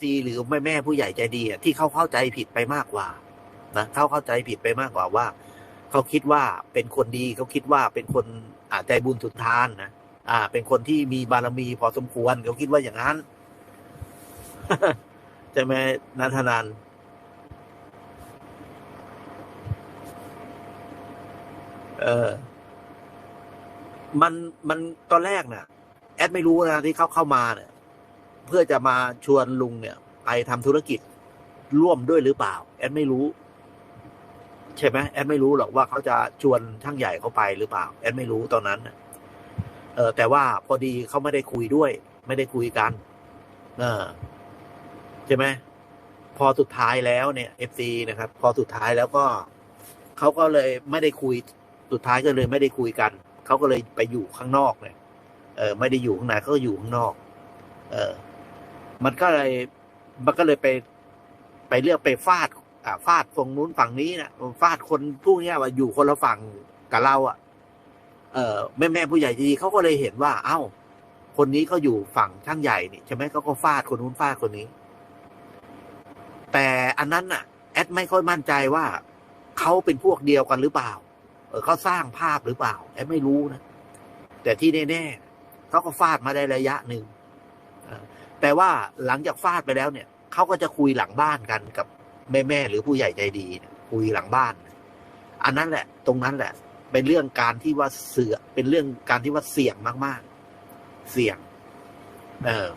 ซีหรือแม่แม่ผู้ใหญ่ใจดีที่เขาเข้าใจผิดไปมากกว่านะเขาเข้าใจผิดไปมากกว่าว่า เขาคิดว่าเป็นคนดีเขาคิดว่าเป็นคนอาใจบุญสุดทานนะอ่า เป็นคนที่มีบารมีพอสมควรเขาคิดว่าอย่างนั้นใช่ไหมนันทนันเออ มันมันตอนแรกน่ะ แอดไม่รู้นะที่เขาเข้ามาเนี่ย เพื่อจะมาชวนลุงเนี่ยไปทำธุรกิจร่วมด้วยหรือเปล่า แอดไม่รู้ ใช่ไหมแอดไม่รู้หรอกว่าเขาจะชวนช่างใหญ่เขาไปหรือเปล่า แอดไม่รู้ตอนนั้นเออแต่ว่าพอดีเขาไม่ได้คุยด้วย ไม่ได้คุยกัน เออใช่ไหมพอสุดท้ายแล้วเนี่ยเอฟซีนะครับ พอสุดท้ายแล้วก็เขาก็เลยไม่ได้คุยสุดท้ายก็เลยไม่ได้คุยกันเขาก็เลยไปอยู่ข้างนอกเนี่ยเออไม่ได้อยู่ข้างในเขาก็อยู่ข้างนอก เออ มันก็เลยมันก็เลยไป ไปเลือกไปฟาดอ่าฟาดตรงนู้นฝั่งนี้นะฟาดคนพวกนี้ว่าอยู่คนละฝั่งกับเราอะ เออแม่แม่ผู้ใหญ่ดีเขาก็เลยเห็นว่า เอ้า คนนี้เขาอยู่ฝั่งช่างใหญ่นี่ใช่ไหมเขาก็ฟาดคนนู้นฟาดคนนี้ แต่อันนั้นน่ะ แอดไม่ค่อยมั่นใจว่าเขาเป็นพวกเดียวกันหรือเปล่า เออเขาสร้างภาพหรือเปล่าแอดไม่รู้นะแต่ที่แน่ๆเขาก็ฟาดมาได้ระยะหนึ่ง แต่ว่าหลังจากฟาดไปแล้วเนี่ยเขาก็จะคุยหลังบ้านกันกับแม่แม่หรือผู้ใหญ่ใจดีคุยหลังบ้าน อันนั้นแหละ ตรงนั้นแหละ เป็นเรื่องการที่ว่าเสือเป็นเรื่องการที่ว่าเสี่ยงมากๆ เสี่ยง เออ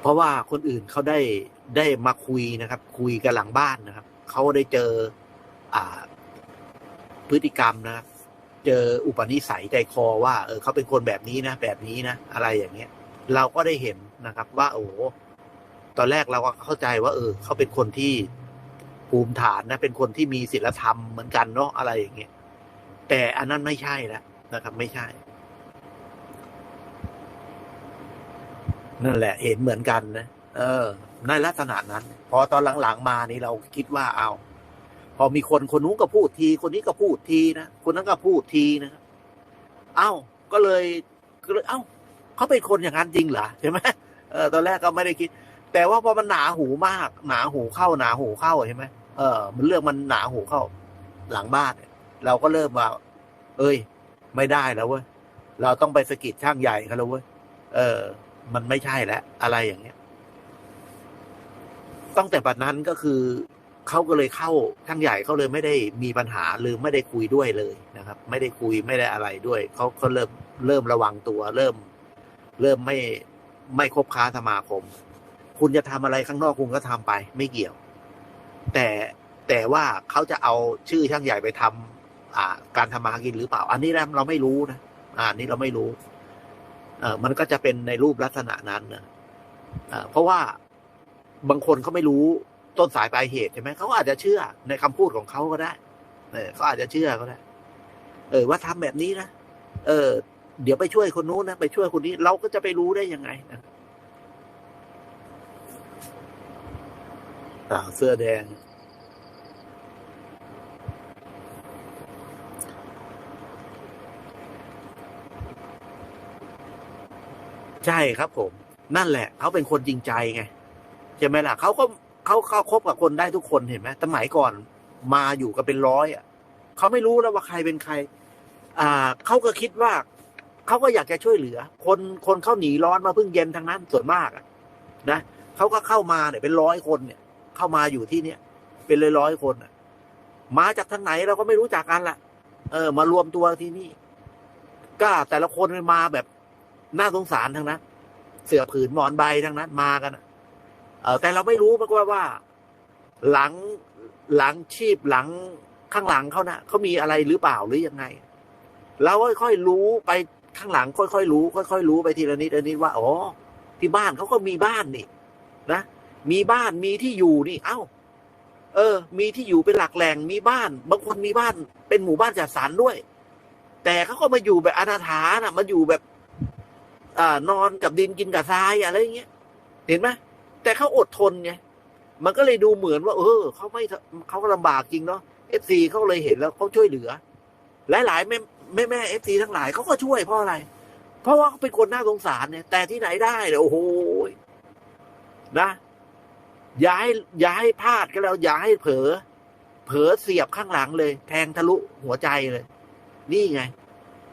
เพราะว่าคนอื่นเขาได้ได้มาคุยนะครับ คุยกันหลังบ้านนะครับเขาได้เจอ อ่า พฤติกรรมนะครับเจออุปนิสัยใจคอว่า เออเขาเป็นคนแบบนี้นะแบบนี้นะอะไรอย่างเงี้ย เราก็ได้เห็นนะครับ ว่าโอ้โหตอนแรกเราก็เข้าใจว่า เออ เขาเป็นคนที่ภูมิฐานนะ เป็นคนที่มีศีลธรรมเหมือนกันเนาะอะไรอย่างเงี้ยแต่อันนั้นไม่ใช่แล้วนะครับ ไม่ใช่ นั่นแหละ เห็นเหมือนกันนะเออ ในลักษณะนั้น พอตอนหลังๆมานี่เราคิดว่าเอา พอมีคนคนนู้นก็พูดที คนนี้ก็พูดทีนะคนนั้นก็พูดทีนะครับเอ้าก็เลยก็เลย เอ้า เขาเป็นคนอย่างนั้นจริงเหรอใช่ไหมเออตอนแรกก็ไม่ได้คิด แต่ว่าพอมันหนาหูมาก หนาหูเข้าหนาหูเข้าใช่ไหมเออ มันเรื่องมันหนาหูเข้า หลังบ้านเราก็เริ่มว่า เอ้ย ไม่ได้แล้วเว้ยเราต้องไปสกิดช่างใหญ่เขาแล้วเว้ยเออ มันไม่ใช่แล้วอะไรอย่างเงี้ยตั้งแต่บัดนั้นก็คือเขาก็เลยเข้าช่างใหญ่เขาเลยไม่ได้มีปัญหาหรือไม่ได้คุยด้วยเลยนะครับ ไม่ได้คุยไม่ได้อะไรด้วยเขาเขาเริ่มเริ่มระวังตัวเริ่ม เริ่มไม่ไม่คบค้าสมาคม คุณจะทำอะไรข้างนอกคุณก็ทำไป ไม่เกี่ยว แต่แต่ว่าเขาจะเอาชื่อช่างใหญ่ไปทำอ่า การทำมาหากินหรือเปล่า อันนี้เราไม่รู้นะอ่าอันนี้เราไม่รู้ เออมันก็จะเป็นในรูปลักษณะนั้นนะเอ่อเพราะว่าบางคนเขาไม่รู้ต้นสายปลายเหตุใช่ไหมเขาอาจจะเชื่อในคำพูดของเขาก็ได้ เออเขาอาจจะเชื่อก็ได้ เออ ว่าทำแบบนี้นะเออ เดี๋ยวไปช่วยคนนู้นนะไปช่วยคนนี้ เราก็จะไปรู้ได้ยังไงนะสาวเสื้อแดง ใช่ครับผม นั่นแหละ เขาเป็นคนจริงใจไงใช่ไหมล่ะเขาก็เขาเขาคบกับคนได้ทุกคนเห็นไหมสมัยก่อนมาอยู่กันเป็นร้อยอะเขาไม่รู้แล้วว่าใครเป็นใคร อ่าเขาก็คิดว่า เขาก็อยากจะช่วยเหลือ คนคนเข้าหนีร้อนมาเพิ่งเย็นทางนั้นส่วนมากอะนะเขาก็เข้ามาเนี่ยเป็นร้อยคนเนี่ย เข้ามาอยู่ที่เนี่ย เป็นร้อยร้อยคนอะมาจากทางไหนเราก็ไม่รู้จักกันละเออ มารวมตัวที่นี่ก็แต่ละคนมาแบบน่าสงสารทั้งนั้นเสือผืนหมอนใบทั้งนั้นมากันอะเออแต่เราไม่รู้มันก็ว่า หลังหลังชีพหลังข้างหลังเขานะเขามีอะไรหรือเปล่าหรือยังไงเราค่อยๆรู้ไป ข้างหลังค่อยๆรู้ ค่อยๆรู้ไปทีละนิดละนิดว่าอ๋อที่บ้านเขาก็มีบ้านนี่ นะมีบ้านมีที่อยู่นี่ เอ้า เออ มีที่อยู่เป็นหลักแหล่งมีบ้าน บางคนมีบ้าน เป็นหมู่บ้านจัดสรรด้วย แต่เขาก็มาอยู่แบบอนาถานะมาอยู่แบบอ่านอนกับดินกินกับทรายอะไรอย่างเงี้ยเห็นไหมแต่เขาอดทนไงมันก็เลยดูเหมือนว่า เออเขาไม่เขาลำบากจริงเนาะเอฟซีเขาเลยเห็นแล้วเขาช่วยเหลือ หลายๆแม่ แม่แม่เอฟซีทั้งหลายเขาก็ช่วยเพราะอะไร เพราะว่าเขาเป็นคนน่าสงสารเนี่ย แต่ที่ไหนได้เนี่ยโอ้โหนะย่าให้อย่าให้พลาดก็แล้วย่าให้เผลอเผลอเสียบข้างหลังเลย แทงทะลุหัวใจเลย นี่ไง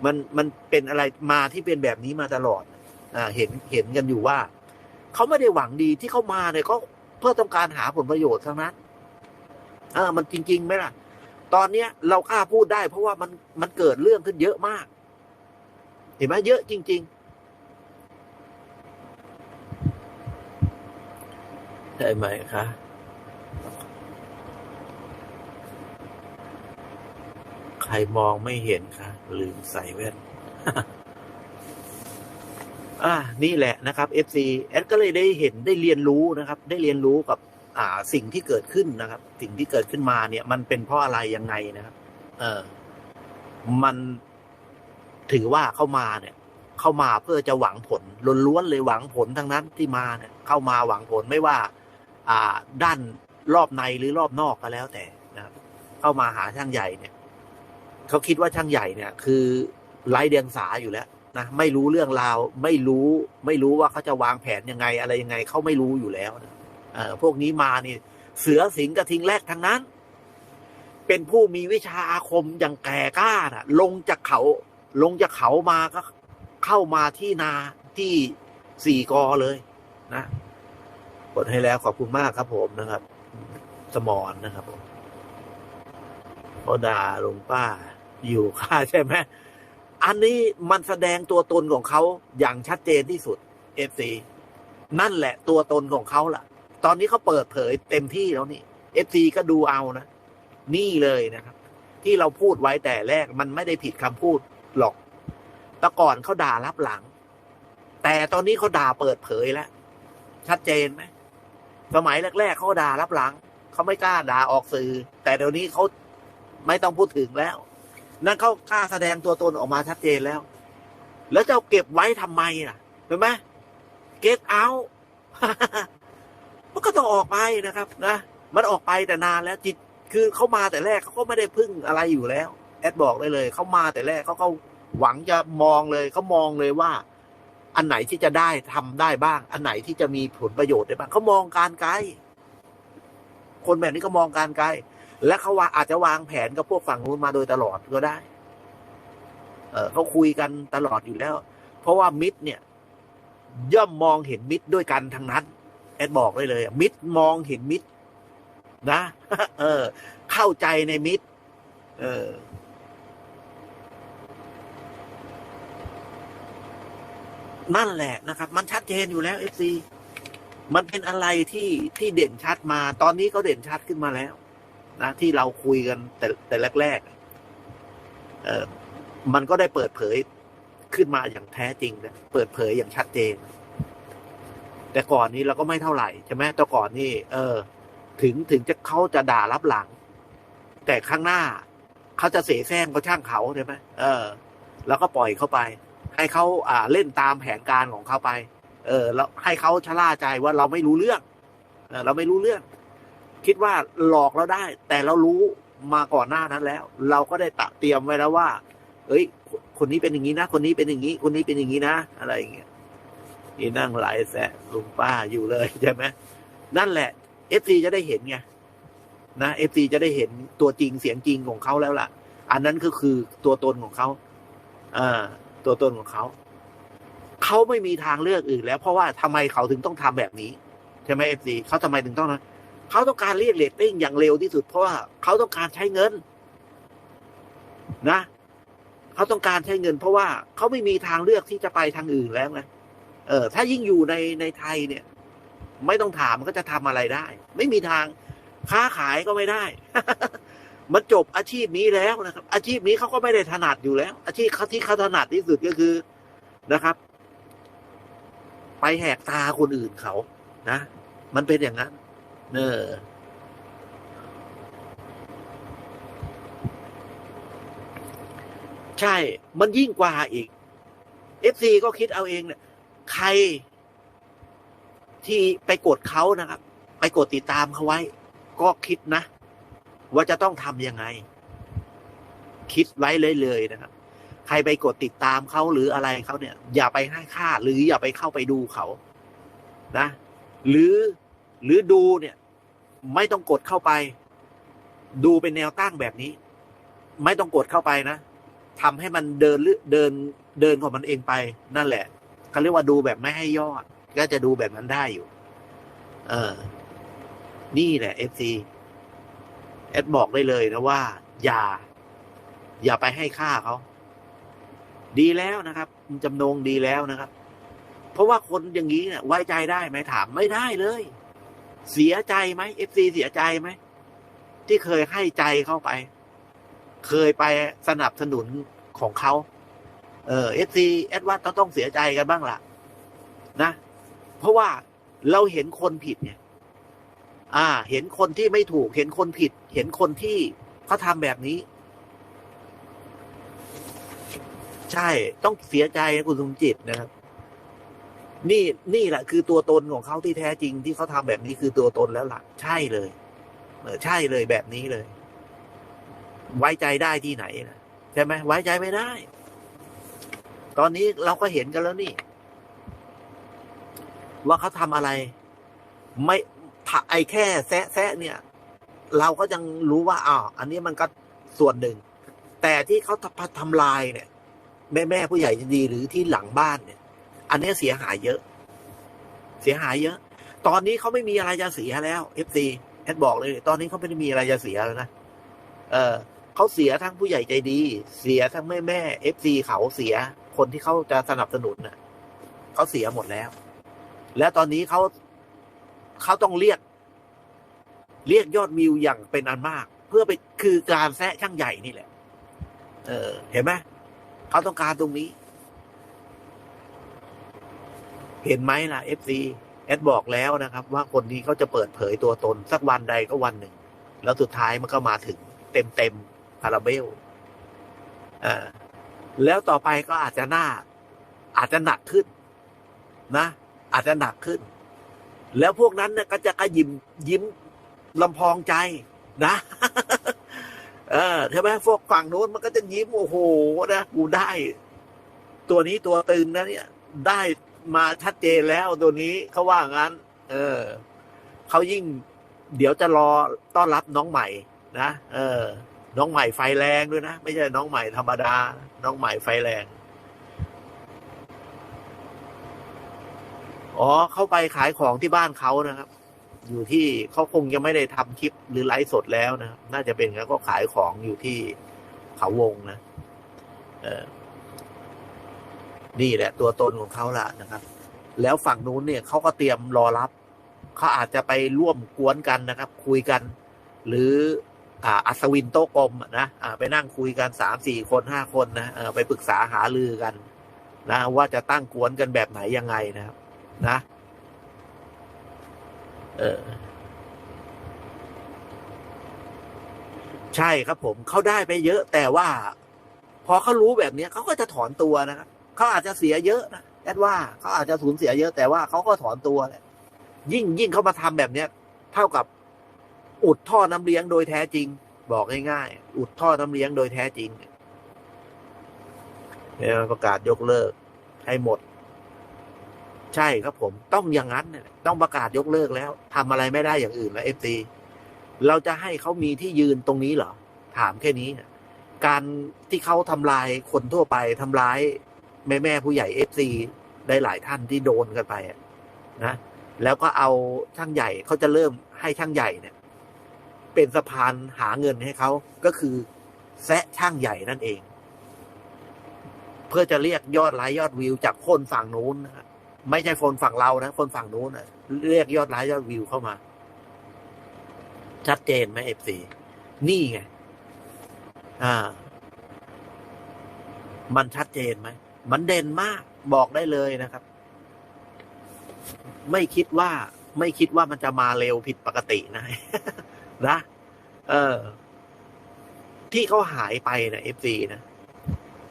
มันมันเป็นอะไรมาที่เป็นแบบนี้มาตลอดอ่าเห็นเห็นกันอยู่ว่าเขาไม่ได้หวังดีที่เขามาเนี่ยก็เพื่อต้องการหาผลประโยชน์ทั้งนั้นอ่ามันจริงๆไหมล่ะ ตอนเนี้ยเรากล้าพูดได้ เพราะว่ามันมันเกิดเรื่องขึ้นเยอะมาก เห็นไหมเยอะจริง ๆ ใช่ไหมคะใครมองไม่เห็นคะลืมใส่แว่นอ่านี่แหละนะครับ FC แอดก็เลยได้เห็นได้เรียนรู้นะครับ ได้เรียนรู้กับ อ่าสิ่งที่เกิดขึ้นนะครับ สิ่งที่เกิดขึ้นมาเนี่ย มันเป็นเพราะอะไรยังไงนะครับ เออมันถือว่าเข้ามาเนี่ย เข้ามาเพื่อจะหวังผลล้วนๆเลยหวังผลทั้งนั้นที่มาเนี่ย เข้ามาหวังผลไม่ว่า อ่า ด้านรอบในหรือรอบนอกก็แล้วแต่นะครับ เข้ามาหาช่างใหญ่เนี่ยเขาคิดว่าช่างใหญ่เนี่ย คือไร้เดียงสาอยู่แล้วนะไม่รู้เรื่องราวไม่รู้ ไม่รู้ว่าเขาจะวางแผนยังไง อะไรยังไงเขาไม่รู้อยู่แล้วนะ พวกนี้มานี่ เสือสิงกระทิงแรกทั้งนั้น เป็นผู้มีวิชาอาคมอย่างแก่กล้าน่ะลงจากเขา ลงจากเขามาก็เข้ามาที่นาที่สี่กอเลย นะกดให้แล้วขอบคุณมากครับผมนะครับ สมอนนะครับผมพอด่าลุงป้า อยู่ค่าใช่ไหมอันนี้มันแสดงตัวตนของเขาอย่างชัดเจนที่สุดเอฟซีนั่นแหละตัวตนของเขาล่ะ ตอนนี้เขาเปิดเผยเต็มที่แล้วนี่เอฟซีก็ดูเอานะ นี่เลยนะครับ ที่เราพูดไว้แต่แรกมันไม่ได้ผิดคำพูดหรอกแต่ก่อนเขาด่ารับหลัง แต่ตอนนี้เขาด่าเปิดเผยแล้ว ชัดเจนไหมสมัยแรกๆเขาด่ารับหลังเขาไม่กล้าด่าออกสื่อ แต่เดี๋ยวนี้เขาไม่ต้องพูดถึงแล้ว นั่นเขากล้าแสดงตัวตนออกมาชัดเจนแล้ว แล้วจะเอาเก็บไว้ทำไมอะเห็นไหมเก็ตเอา มันก็ต้องออกไปนะครับนะ มันออกไปแต่นานแล้วจิตคือเขามาแต่แรกเขาก็ไม่ได้พึ่งอะไรอยู่แล้ว แอดบอกได้เลยเขามาแต่แรกเขาก็หวังจะมองเลยเขามองเลยว่า อันไหนที่จะได้ทำได้บ้าง อันไหนที่จะมีผลประโยชน์ได้บ้างเขามองการไกลคนแบบนี้ก็มองการไกลและเขาว่าอาจจะวางแผนกับพวกฝั่งนู้นมาโดยตลอดก็ได้ เออเขาคุยกันตลอดอยู่แล้ว เพราะว่ามิตรเนี่ย ย่อมมองเห็นมิตรด้วยกันทั้งนั้น แอดบอกได้เลย มิตรมองเห็นมิตรนะ เออ เข้าใจในมิตร เออ นั่นแหละนะครับ มันชัดเจนอยู่แล้วเอฟซีมันเป็นอะไรที่ที่เด่นชัดมา ตอนนี้ก็เด่นชัดขึ้นมาแล้ว นะ ที่เราคุยกันแต่แต่แรกๆเออมันก็ได้เปิดเผยขึ้นมาอย่างแท้จริงนะเปิดเผยอย่างชัดเจน แต่ก่อนนี้เราก็ไม่เท่าไหร่ใช่ไหมแต่ก่อนนี่ เออ ถึงถึงจะเขาจะด่ารับหลัง แต่ข้างหน้าเขาจะเสแสร้งก็ช่างเขาใช่ไหมเออ แล้วก็ปล่อยเขาไป ให้เขาอ่าเล่นตามแผนการของเขาไป เออ แล้วให้เขาชะล่าใจว่าเราไม่รู้เรื่องเออเราไม่รู้เรื่อง คิดว่าหลอกเราได้ แต่เรารู้มาก่อนหน้านั้นแล้ว เราก็ได้ตะเตรียมไว้แล้วว่า เอ้ย คนนี้เป็นอย่างนี้นะ คนนี้เป็นอย่างนี้ คนนี้เป็นอย่างนี้นะ อะไรอย่างเงี้ย นี่นั่งไหลแสะลุงป้าอยู่เลยใช่ไหมนั่นแหละเอฟซีจะได้เห็นไงนะเอฟซีจะได้เห็นตัวจริงเสียงจริงของเขาแล้วล่ะ อันนั้นก็คือตัวตนของเขาอ่าตัวตนของเขาเขาไม่มีทางเลือกอื่นแล้ว เพราะว่าทำไมเขาถึงต้องทำแบบนี้ใช่ไหมเอฟซีเขาทำไมถึงต้องนะเขาต้องการเรียกเรตติ้งอย่างเร็วที่สุดเพราะว่าเขาต้องการใช้เงิน นะเขาต้องการใช้เงิน เพราะว่าเขาไม่มีทางเลือกที่จะไปทางอื่นแล้วไง เออถ้ายิ่งอยู่ในในไทยเนี่ย ไม่ต้องถามมันก็จะทำอะไรได้ ไม่มีทางค้าขายก็ไม่ได้ มันจบอาชีพนี้แล้วนะครับ อาชีพนี้เขาก็ไม่ได้ถนัดอยู่แล้ว อาชีพเขาที่เขาถนัดที่สุดก็คือนะครับ ไปแหกตาคนอื่นเขานะมันเป็นอย่างนั้นเออใช่ มันยิ่งกว่าอีกเอฟซีก็คิดเอาเองเนี่ย ใคร ที่ไปกดเขานะครับ ไปกดติดตามเขาไว้ ก็คิดนะ ว่าจะต้องทำยังไง คิดไว้เลยเลยนะครับ ใครไปกดติดตามเขาหรืออะไรเขาเนี่ย อย่าไปให้ค่า หรืออย่าไปเข้าไปดูเขา นะ หรือหรือดูเนี่ย ไม่ต้องกดเข้าไป ดูเป็นแนวตั้งแบบนี้ ไม่ต้องกดเข้าไปนะทำให้มันเดินหรือเดินเดินของมันเองไปนั่นแหละ เขาเรียกว่าดูแบบไม่ให้ยอด ก็จะดูแบบนั้นได้อยู่ เออ นี่แหละเอฟซีแอดบอกได้เลยนะว่า อย่า อย่าไปให้ค่าเขา ดีแล้วนะครับจำนงดีแล้วนะครับ เพราะว่าคนอย่างนี้เนี่ยไว้ใจได้ไหมถามไม่ได้เลย เสียใจไหมเอฟซีเสียใจไหมที่เคยให้ใจเข้าไป เคยไปสนับสนุนของเขา เออเอฟซีแอดว่าต้องเสียใจกันบ้างล่ะ นะ เพราะว่าเราเห็นคนผิดเนี่ย อ่า เห็นคนที่ไม่ถูก เห็นคนผิด เห็นคนที่เขาทำแบบนี้ ใช่ ต้องเสียใจนะคุณสมจิตนะครับ นี่นี่แหละคือตัวตนของเขาที่แท้จริงที่เขาทำแบบนี้คือตัวตนแล้วล่ะ ใช่เลย เออ ใช่เลยแบบนี้เลย ไว้ใจได้ที่ไหนนะใช่ไหมไว้ใจไม่ได้ ตอนนี้เราก็เห็นกันแล้วนี่ ว่าเขาทำอะไร ไม่ไอแค่แซะแซะเนี่ย เราก็ยังรู้ว่าอ้าวอันนี้มันก็ส่วนหนึ่ง แต่ที่เขาทำทำลายเนี่ย แม่แม่ผู้ใหญ่ดีหรือที่หลังบ้านเนี่ย อันนี้เสียหายเยอะ เสียหายเยอะ ตอนนี้เขาไม่มีอะไรจะเสียแล้วเอฟซีแอดบอกเลย ตอนนี้เขาไม่ได้มีอะไรจะเสียแล้วนะเออเขาเสียทั้งผู้ใหญ่ใจดี เสียทั้งแม่แม่เอฟซีเขาเสีย คนที่เขาจะสนับสนุนเน่ะเขาเสียหมดแล้ว แล้วตอนนี้เขาเขาต้องเรียก เรียกยอดวิวอย่างเป็นอันมาก เพื่อไปคือการแซะช่างใหญ่นี่แหละ เออ เห็นไหมเขาต้องการตรงนี้ เห็นไหมล่ะเอฟซีแอดบอกแล้วนะครับ ว่าคนนี้เขาจะเปิดเผยตัวตน สักวันใดก็วันหนึ่ง แล้วสุดท้ายมันก็มาถึง เต็มเต็มคาราเบลอ่า แล้วต่อไปก็อาจจะหน้า อาจจะหนักขึ้น นะ อาจจะหนักขึ้น แล้วพวกนั้นเนี่ยก็จะกระยิมยิ้มลำพองใจนะ เออใช่ไหมพวกฝั่งโน้นมันก็จะยิ้มโอ้โหนะกูได้ ตัวนี้ตัวตึงนะเนี่ย ได้มาชัดเจนแล้วตัวนี้เขาว่างั้น เออเขายิ่ง เดี๋ยวจะรอต้อนรับน้องใหม่ นะเออ น้องใหม่ไฟแรงด้วยนะ ไม่ใช่น้องใหม่ธรรมดา น้องใหม่ไฟแรง อ๋อ เข้าไปขายของที่บ้านเขานะครับ อยู่ที่เขาคงยังไม่ได้ทำคลิปหรือไลฟ์สดแล้วนะครับน่าจะเป็นแล้วก็ขายของอยู่ที่เขาวงนะ เออนี่แหละ ตัวตนของเขาละนะครับ แล้วฝั่งนู้นเนี่ยเขาก็เตรียมรอรับเขาอาจจะไปร่วมกวนกันนะครับ คุยกัน หรือ อ่าอัศวินโต๊ะกลมนะอ่าไปนั่งคุยกันสามสี่คนห้าคนนะเออไปปรึกษาหารือกันนะว่าจะตั้งกวนกันแบบไหนยังไงนะครับนะเออใช่ครับผมเขาได้ไปเยอะ แต่ว่า พอเขารู้แบบนี้เขาก็จะถอนตัวนะครับเขาอาจจะเสียเยอะนะแอดว่าเขาอาจจะสูญเสียเยอะแต่ว่าเขาก็ถอนตัวแหละยิ่งยิ่งเขามาทำแบบเนี้ย เท่ากับ อุดท่อน้ำเลี้ยงโดยแท้จริง บอกง่ายๆ อุดท่อน้ำเลี้ยงโดยแท้จริงเนี่ยประกาศยกเลิก ให้หมด ใช่ครับผม ต้องอย่างนั้นต้องประกาศยกเลิกแล้วทำอะไรไม่ได้อย่างอื่นแล้วเอฟซีเราจะให้เขามีที่ยืนตรงนี้เหรอ ถามแค่นี้ การที่เขาทำลายคนทั่วไปทำร้ายแม่แม่ผู้ใหญ่เอฟซีได้หลายท่านที่โดนกันไปนะแล้วก็เอาช่างใหญ่เขาจะเริ่มให้ช่างใหญ่เนี่ย เป็นสะพานหาเงินให้เขาก็คือแซะช่างใหญ่นั่นเอง เพื่อจะเรียกยอดไลค์ยอดวิวจากคนฝั่งนู้นนะครับไม่ใช่คนฝั่งเรานะคนฝั่งนู้นนะเรียกยอดไลค์ยอดวิวเข้ามา ชัดเจนไหมเอฟซีนี่ไงอ่า มันชัดเจนไหมมันเด่นมากบอกได้เลยนะครับ ไม่คิดว่า ไม่คิดว่ามันจะมาเร็วผิดปกตินะ นะ เออ ที่เขาหายไปนะเอฟซีนะ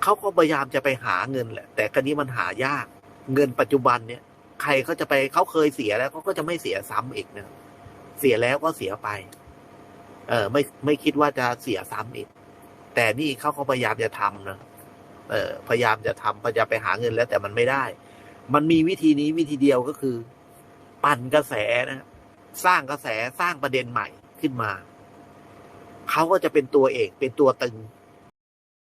เขาก็พยายามจะไปหาเงินแหละ แต่กรณีมันหายาก เงินปัจจุบันเนี่ย ใครเขาจะไปเขาเคยเสียแล้วเขาก็จะไม่เสียซ้ำอีกนะเสียแล้วก็เสียไป เออ ไม่ไม่คิดว่าจะเสียซ้ำอีก แต่นี่เขาก็พยายามจะทำนะเออ พยายามจะทำพยายามไปหาเงินแล้วแต่มันไม่ได้ มันมีวิธีนี้วิธีเดียวก็คือ ปั่นกระแสนะสร้างกระแสสร้างประเด็นใหม่ ขึ้นมา เขาก็จะเป็นตัวเอกเป็นตัวตึง